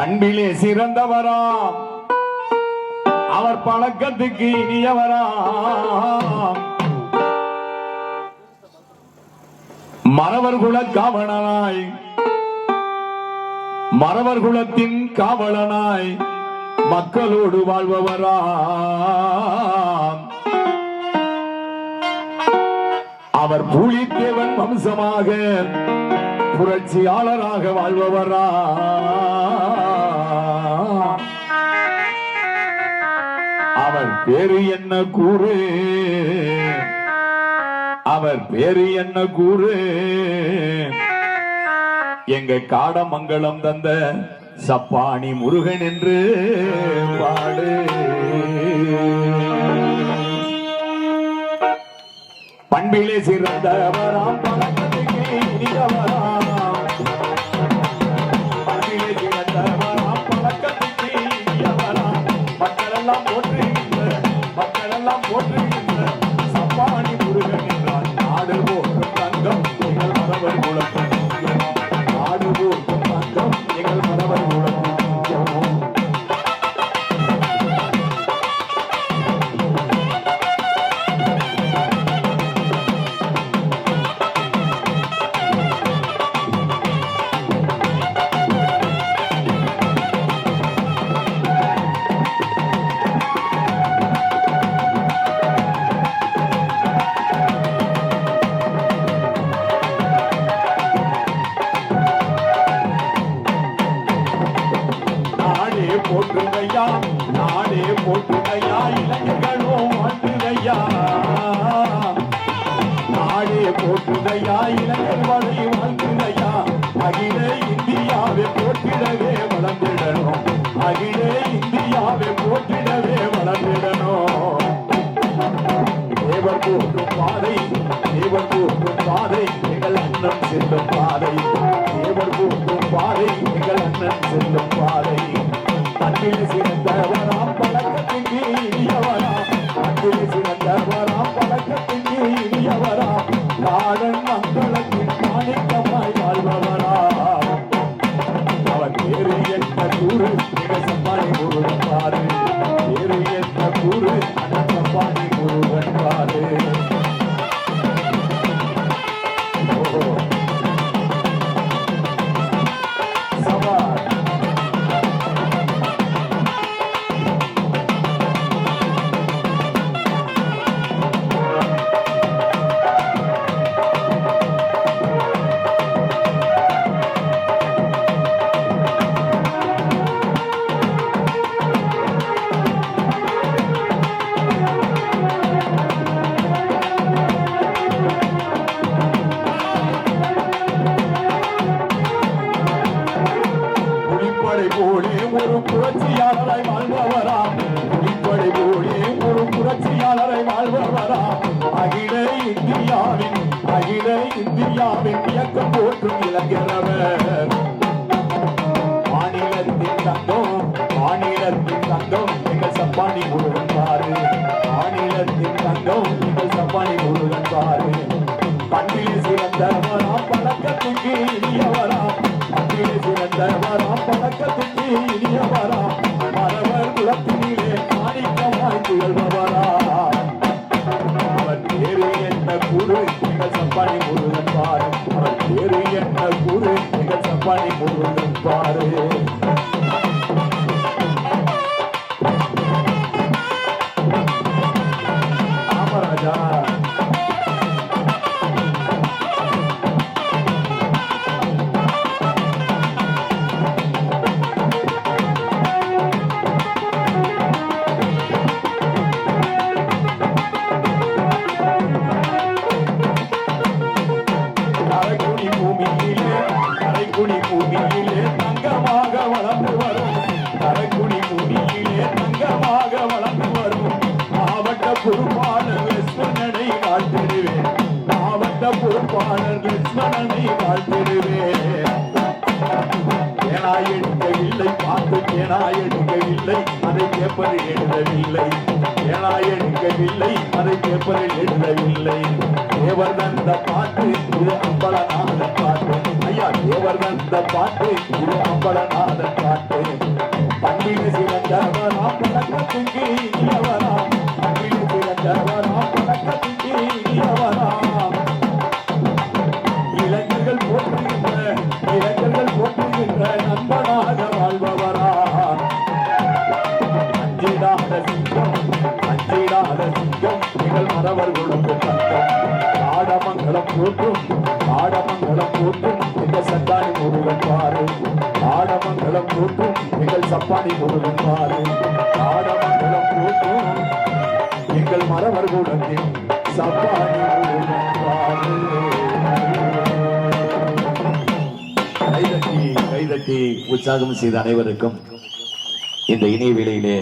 பண்பிலே சிறந்தவராம் அவர் பழக்கத்துக்கு இனியவராம் மறவர் குல காவலனாய் மறவர் குலத்தின் காவலனாய் மக்களோடு வாழ்பவராம் அவர் பூலித்தேவன் வம்சமாக புரட்சியாளராக வாழ்பவரா? அவர் பேரு என்ன கூறு? அவர் பேரு என்ன கூறு? எங்க காடமங்கலம் தந்த சப்பாணி முருகன் என்று பாடு. பண்பிலே சிறந்தவராம் பழக்கத்துக்கு இனியவராம் மக்களெல்லாம் நாடே போற்றுதையா இளைஞர்களும் நாடே போற்றுதையா இளைஞர் வழி அகில இந்தியாவை போற்றிடவே வளர்ந்திடணும். அகில இந்தியாவை போற்றிடவே வளர்ந்திடணும். தேவர் போற்றும் பாதை தேவர் போற்றும் பாதை எங்கள் அண்ணன் செல்லும் பாதை. புரட்சியாளரை வாழ்பவரா? இப்படி போலே ஒரு புரட்சியாளரை வாழ்பவரா? அகில இந்தியாவின் அகில இந்தியாவின் இயக்கம் போற்றும் இளைஞரவர் மாநிலத்தின் தங்கம் மாநிலத்தின் தங்கம் எங்கள் சப்பானி முருகன் பாரு. மாநிலத்தின் தங்கம் எங்கள் சப்பானி முருகன் பாரு. பண்டிகை சிறந்தவரா பழக்கத்துக்கு இனியவரா. பண்டிகை சிறந்தவரா எங்கள் சப்பானி பாரு. ஏனா எடுக்கவில்லை பார்த்து ஏனா இல்லை அதை பேப்பரில் எழுதவில்லை. ஏனா எடுக்கவில்லை அதை பேப்பரில் எழுதவில்லை. தேவர் தந்த பாட்டு இது அம்பலநாத பாட்டு. ஐயா தேவர் தந்த பாட்டு இது அம்பலநாத பாட்டு. பண்டிகை சிறந்தவராம் பழக்கத்துக்கு இளவராம் பண்டிகை சிறந்தவராம் ஆடமங்கலம் போற்றும் ஆடமங்கலம் போற்றும் எங்கள் சந்தானி முருகன் பாரு ஆடமங்கலம் போற்றும் எங்கள் சப்பானி முருகன் பாரு ஆடமங்கலம் போற்றும் எங்கள் மரவர் கூடத்தில் சப்பானி முருகன் பாரு கைதட்டி கைதட்டி உற்சாகம் செய்த அனைவருக்கும் இந்த இணைய வேளையிலே